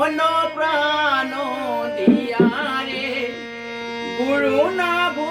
મોહનો પ્રાણો દિયા રે ગુરુના ભૂ